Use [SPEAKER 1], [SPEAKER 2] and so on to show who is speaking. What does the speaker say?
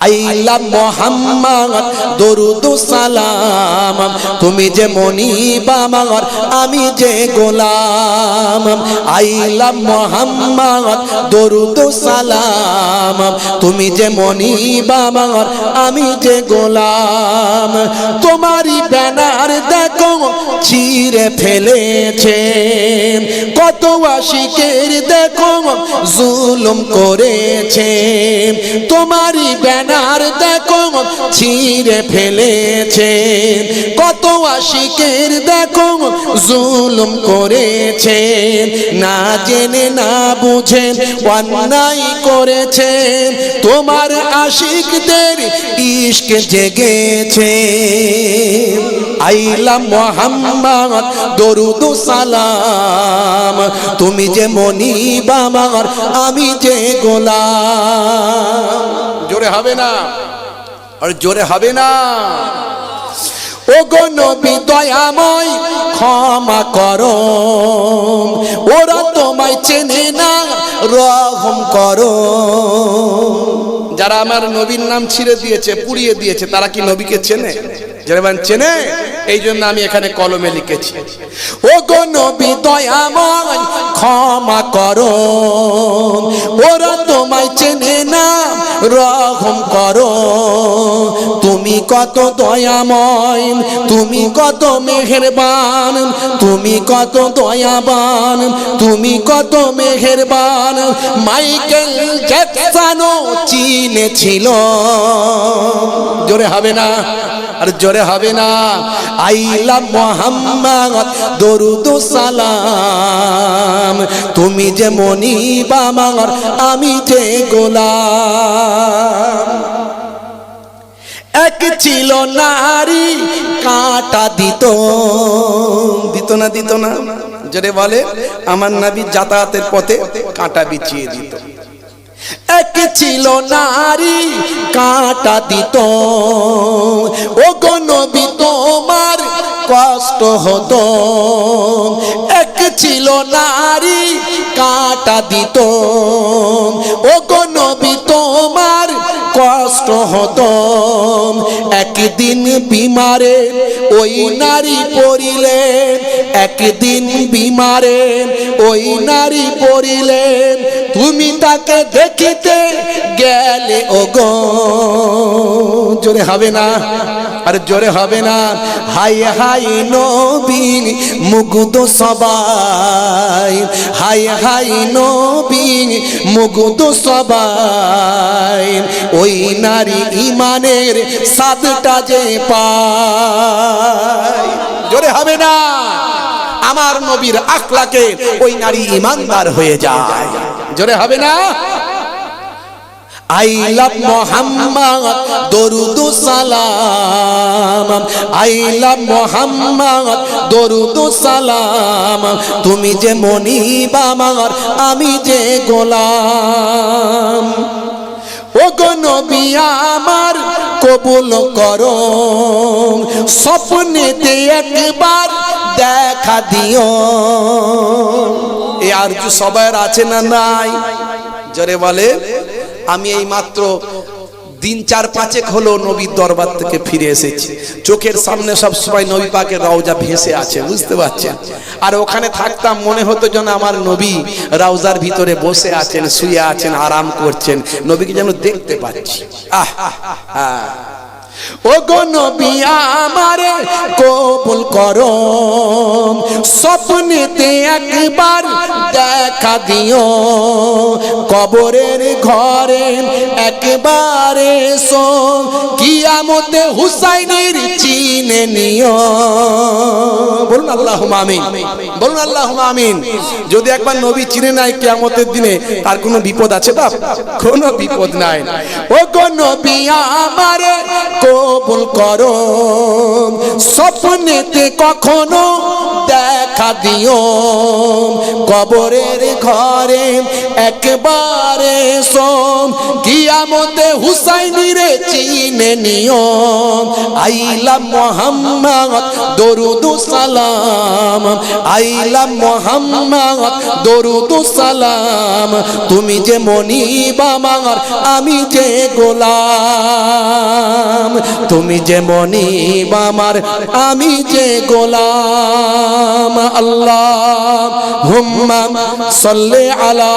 [SPEAKER 1] আইলা মোহাম্মদ, দরুদ সালাম। তুমি যে মনি বামার আমি যে গোলাম। আইলা মোহাম্মদ, দরুদ সালাম। তুমি যে মনি বামার আমি যে গোলাম। তোমারই ব্যানার দেখো চিরে ফেলেছে কত আশিকের দেখো জুলুম করেছে তোমারই ব্যানার দেখো ছিঁড়ে ফেলেছে কত আশিকের দেখো জুলুম করেছে না জেনে না বুঝেন অন্যায় করেছে তোমার আশিকদের ইশক জেগেছে। আইলাম মোহাম্মদ দরুদ সালাম। তুমি যে মনিব আমার আমি যে গোলাম। জোরে হবে না। আর জোরে হবে না। ও গো নবী দয়াময় ক্ষমা করো। ওরা তোমায় চেনে না রহম করো। যারা আমার নবীর নাম ছিঁড়ে দিয়েছে পুড়িয়ে দিয়েছে তারা কি নবীকে চেনে? যারা চেনে? এই জন্য আমি এখানে কলমে লিখেছি, ও গো নবী দয়াময়, ক্ষমা করো। ওরা তোমায় চেনে না, রহম করো। তুমি কত দয়াময়, তুমি কত মেহেরবান, তুমি কত দয়াবান, তুমি কত মেহেরবান। মাইকেল জ্যাকসনও চিনেছিল। জোরে হবে না। আর জোরে হবে না। আইলা মোহাম্মদ, দরুদ সালাম। তুমি যে মনিব আমার, আমি যে গোলাম। এক ছিল নারী, কাঁটা দিত। দিত না দিত না। জোরে বলে, আমার নাবি যাতায়াতের পথে কাঁটা বিছিয়ে দিত। এক ছিল নারী, কাটা দিত। ও গো নবী, তোমার কষ্ট হতো। এক ছিল নারী, কাটা দিত। ও গো নবী তোমার কষ্ট হতো একদিন বিমারে ওই নারী পড়িলেন। একদিন বিমারে ওই নারী পড়িলেন। তুমি তাকে দেখিতে গেলে ও গো হবে না। আর জোরে হবে না। হাই হাই নবীন, মুগ্ধ সবাই। হাই হাই নবীন, মুগ্ধ সবাই। ওই নারী ইমানের সাতটা যে পায়। জোরে হবে না। আমার নবীর আখলাকে ওই নারী ইমানদার হয়ে যায়। জোরে হবে না। আই লাভ মোহাম্মদ, দরুদ সালাম। আই লাভ মোহাম্মদ, দরুদ সালাম। তুমি যে মনিব আমার, আমি যে গোলাম। ও গো আমার, কবুল করো। স্বপ্নেতে একবার দেখা দিও। এ আর সবার আছে না নাই? জরে বলে আমি এই মাত্র দিন চার পাঁচেক হলো নবীর দরবার থেকে ফিরে এসেছি। চোখের সামনে সব সময় নবী পাকের রওজা ভেসে আছে, বুঝতে পারছেন? আর ওখানে থাকতাম, মনে হতো যেন আমার নবী রাউজার ভিতরে বসে আছেন, শুয়ে আছেন, আরাম করছেন। নবীকে যেন দেখতে পাচ্ছি। আহ ও গো নবী আমারে কবুল করো স্বপ্নেতে একবার দেখা দিও। কবরের ঘরে একবার এসো। কিয়ামতে হুসাইনের চিনে নিও। বলুন আল্লাহ আমিন। বলুন আল্লাহ আমিন। যদি একবার নবী চিনে নাই কিয়ামতের দিনে, তার কোনো বিপদ আছে বাপ? কোনো বিপদ নাই। ও গো নবী আমারে কবুল করো। স্বপ্নেতে কখনো দেখ দিও। কবরের ঘরে একবারে সোম। কিয়ামতে হুসাইনি রে চিনে নিও আইলা মোহাম্মদ, দরুদু সালাম। আইলা মোহাম্মদ, দরুদু সালাম। তুমি যে মনিব আমার, আমি যে গোলাম। তুমি যে মনিব আমার, আমি যে গোলাম। আল্লাহ হুম্মা সাল্লি আলা